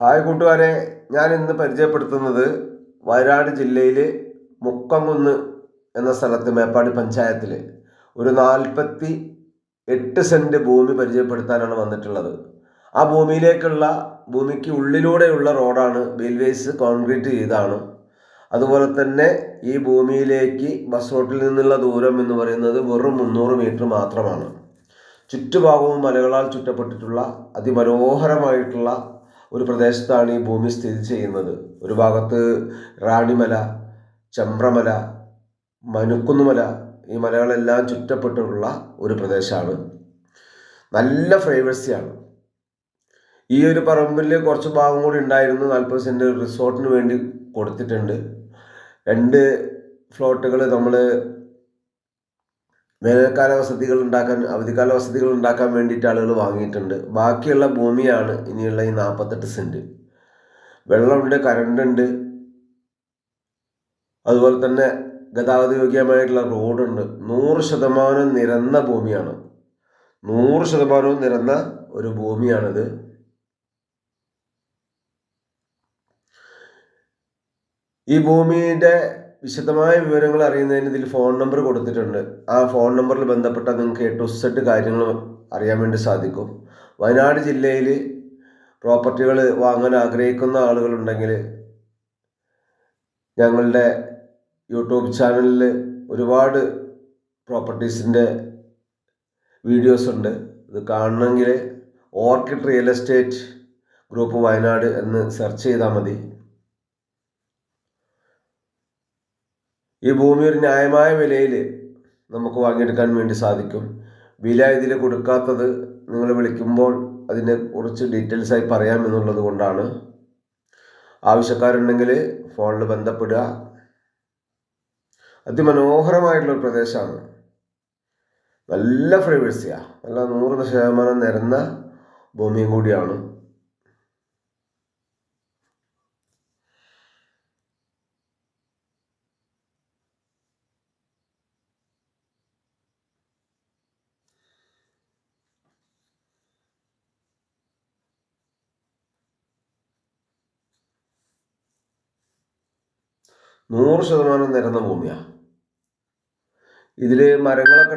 Hi കൂട്ടുകാരെ ഞാൻ ഇന്ന് പരിചയപ്പെടുത്തുന്നത് വയനാട് ജില്ലയിൽ മുക്കംകുന്ന് എന്ന സ്ഥലത്ത് മേപ്പാടി പഞ്ചായത്തിൽ ഒരു നാൽപ്പത്തി എട്ട് സെന്റ് ഭൂമി പരിചയപ്പെടുത്താനാണ് വന്നിട്ടുള്ളത്. ആ ഭൂമിയിലേക്കുള്ള ഭൂമിക്ക് ഉള്ളിലൂടെയുള്ള റോഡാണ് റെയിൽവേസ് കോൺക്രീറ്റ് ചെയ്താണ് അതുപോലെ തന്നെ ഈ ഭൂമിയിലേക്ക് ബസ് റോട്ടിൽ നിന്നുള്ള ദൂരം എന്ന് പറയുന്നത് വെറും മുന്നൂറ് മീറ്റർ മാത്രമാണ്. ചുറ്റുഭാഗവും മലകളാൽ ചുറ്റപ്പെട്ടിട്ടുള്ള അതിമനോഹരമായിട്ടുള്ള ഒരു പ്രദേശത്താണ് ഈ ഭൂമി സ്ഥിതി ചെയ്യുന്നത്. ഒരു ഭാഗത്ത് റാണിമല ചമ്പ്രമല മനുക്കുന്നുമല ഈ മലകളെല്ലാം ചുറ്റപ്പെട്ടുള്ള ഒരു പ്രദേശമാണ്. നല്ല ഫ്രൈവസിയാണ് ഈ ഒരു പറമ്പിൽ കുറച്ച് ഭാഗം കൂടി ഉണ്ടായിരുന്നു. നാൽപ്പത് സെന്റ് റിസോർട്ടിന് വേണ്ടി കൊടുത്തിട്ടുണ്ട്. രണ്ട് ഫ്ലോട്ടുകൾ നമ്മൾ വേനൽക്കാല വസതികൾ ഉണ്ടാക്കാൻ അവധിക്കാല വസതികൾ ഉണ്ടാക്കാൻ വേണ്ടിയിട്ട് ആളുകൾ വാങ്ങിയിട്ടുണ്ട്. ബാക്കിയുള്ള ഭൂമിയാണ് ഇനിയുള്ള ഈ നാൽപ്പത്തെട്ട് സെന്റ് വെള്ളമുണ്ട് കറണ്ട് അതുപോലെ തന്നെ ഗതാഗത യോഗ്യമായിട്ടുള്ള റോഡുണ്ട്. നൂറ് ശതമാനം നിരന്ന ഭൂമിയാണ്. നൂറ് ശതമാനവും നിരന്ന ഒരു ഭൂമിയാണിത്. ഈ ഭൂമിയുടെ വിശദമായ വിവരങ്ങൾ അറിയുന്നതിന് ഇതിൽ ഫോൺ നമ്പർ കൊടുത്തിട്ടുണ്ട്. ആ ഫോൺ നമ്പറിൽ ബന്ധപ്പെട്ടാൽ നിങ്ങൾക്ക് എ കാര്യങ്ങൾ അറിയാൻ വേണ്ടി സാധിക്കും. വയനാട് ജില്ലയിൽ പ്രോപ്പർട്ടികൾ വാങ്ങാൻ ആഗ്രഹിക്കുന്ന ആളുകളുണ്ടെങ്കിൽ ഞങ്ങളുടെ യൂട്യൂബ് ചാനലിൽ ഒരുപാട് പ്രോപ്പർട്ടീസിന്റെ വീഡിയോസ് ഉണ്ട്. ഇത് കാണണമെങ്കിൽ Orchid Real Estate Group Wayanad എന്ന് സെർച്ച് ചെയ്താൽ മതി. ഈ ഭൂമി ഒരു ന്യായമായ വിലയിൽ നമുക്ക് വാങ്ങിയെടുക്കാൻ വേണ്ടി സാധിക്കും. വില ഇതിൽ കൊടുക്കാത്തത് നിങ്ങൾ വിളിക്കുമ്പോൾ അതിനെ കുറിച്ച് ഡീറ്റെയിൽസ് ആയി പറയാമെന്നുള്ളത് കൊണ്ടാണ്. ആവശ്യക്കാരുണ്ടെങ്കിൽ ഫോണിൽ ബന്ധപ്പെടുക. അതിമനോഹരമായിട്ടുള്ളൊരു പ്രദേശമാണ്. നല്ല ഫ്രീവേഴ്സിയാണ് നല്ല നൂറ് ശതമാനം നിരന്ന ഭൂമിയും കൂടിയാണ്. നൂറ് ശതമാനം നിരന്ന ഭൂമിയാണ് ഇതിൽ മരങ്ങളൊക്കെ